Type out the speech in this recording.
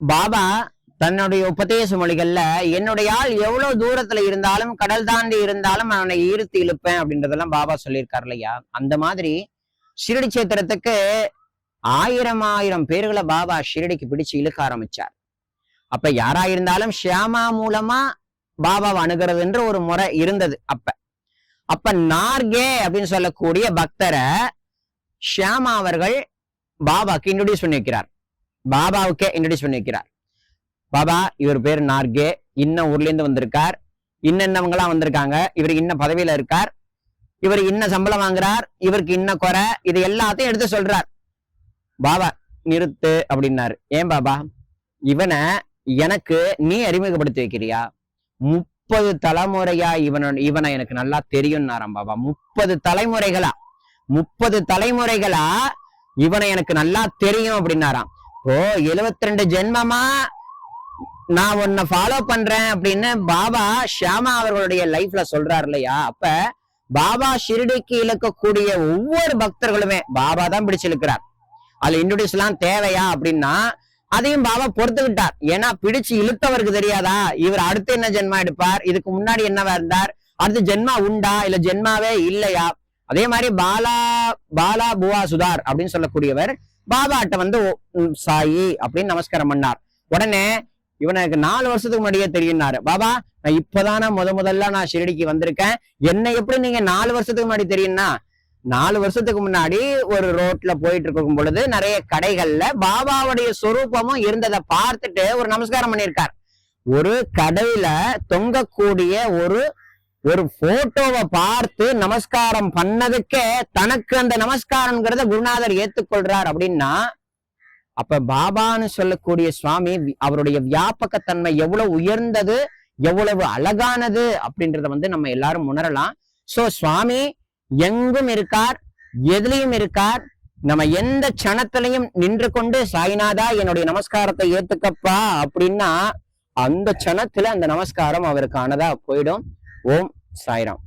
பாபா தன்னுடைய உபதேச மொழிகள்ல என்னுடைய ஆள் எவ்வளவு தூரத்துல இருந்தாலும் கடல் தாண்டி இருந்தாலும் அவனை ஈர்த்து இழுப்பேன் அப்படின்றதெல்லாம் பாபா சொல்லியிருக்காரு இல்லையா? அந்த மாதிரி ஷிரடி சேத்திரத்துக்கு ஆயிரம் ஆயிரம் பேர்களை பாபா ஷிரடிக்கு பிடிச்சு இழுக்க ஆரம்பிச்சார். அப்ப யாரா இருந்தாலும் ஷியாமா மூலமா பாபாவை அணுகிறதுன்ற ஒரு முறை இருந்தது அப்ப. அப்ப நார்கே அப்படின்னு சொல்லக்கூடிய பக்தரை ஷியாமா அவர்கள் பாபாக்கு இன்ட்ரடியூஸ் பண்ணி வைக்கிறார் பாபாவுக்கே இன்ட்ரடியூஸ் பண்ணி வைக்கிறார் பாபா இவர் பேர் நார்கே. இன்ன ஊர்ல இருந்து வந்திருக்கார் இன்னென்னவங்களாம் வந்திருக்காங்க. இவர் இன்ன பதவியில இருக்கார். இவர் இன்ன சம்பளம் வாங்குறார். இவருக்கு இன்ன குறை. இது எல்லாத்தையும் எடுத்து சொல்றார். பாபா நிறுத்து அப்படின்னாரு. ஏன் பாபா? இவனை எனக்கு நீ அறிமுகப்படுத்தி வைக்கிறியா? முப்பது தலைமுறையா இவன இவனை எனக்கு நல்லா தெரியும்னாராம் பாபா. முப்பது தலைமுறைகளா? முப்பது தலைமுறைகளா இவனை எனக்கு நல்லா தெரியும் அப்படின்னாராம். ஓ 72 ரெண்டு ஜென்மமா? நான் உன்னை ஃபாலோ பண்றேன் அப்படின்னு பாபா ஷியாமா அவர்களுடைய லைஃப்ல சொல்றாரு இல்லையா? அப்ப பாபா ஷிரடிக்கு இழக்கக்கூடிய ஒவ்வொரு பக்தர்களுமே பாபா தான் பிடிச்சிருக்கிறார். அதுல இன்ட்ரடியூஸ் எல்லாம் தேவையா அப்படின்னா அதையும் பாபா பொறுத்துக்கிட்டார். ஏன்னா பிடிச்சு இழுத்தவருக்கு தெரியாதா? இவர் அடுத்து என்ன ஜென்மா எடுப்பார்? இதுக்கு முன்னாடி என்னவா இருந்தார்? அடுத்து ஜென்மா உண்டா? இல்ல ஜென்மாவே இல்லையா? அதே மாதிரி பாலா பாலா புவா சுதார் அப்படின்னு சொல்லக்கூடியவர் பாபாட்ட வந்து சாயி அப்படின்னு நமஸ்காரம் பண்ணார். உடனே இவனுக்கு நாலு வருஷத்துக்கு முன்னாடியே தெரியும்னாரு. பாபா நான் இப்பதானே முத முதல்ல நான் ஷிரடிக்கு வந்திருக்கேன். என்ன எப்படி நீங்க நாலு வருஷத்துக்கு முன்னாடி தெரியும்னா? நாலு வருஷத்துக்கு முன்னாடி ஒரு ரோட்ல போயிட்டு இருக்கும் பொழுது நிறைய கடைகள்ல பாபாவுடைய சொரூபமும் இருந்ததை பார்த்துட்டு ஒரு நமஸ்காரம் பண்ணியிருக்கார். ஒரு கடையில தொங்கக்கூடிய ஒரு ஒரு போட்டோவை பார்த்து நமஸ்காரம் பண்ணதுக்கே தனக்கு அந்த நமஸ்காரம்ங்கிறத குருநாதர் ஏத்துக்கொள்றார் அப்படின்னா அப்ப பாபான்னு சொல்லக்கூடிய சுவாமி அவருடைய வியாபகத்தன்மை எவ்வளவு உயர்ந்தது எவ்வளவு அழகானது அப்படின்றத வந்து நம்ம எல்லாரும் உணரலாம். சோ சுவாமி எங்கும் இருக்கார் எதுலயும் இருக்கார் நம்ம எந்த க்ஷணத்திலையும் நின்று கொண்டு சாய்நாதா என்னுடைய நமஸ்காரத்தை ஏத்துக்கப்பா அப்படின்னா அந்த க்ஷணத்துல அந்த நமஸ்காரம் அவருக்கானதா போயிடும். ஓம் சாய்ராம்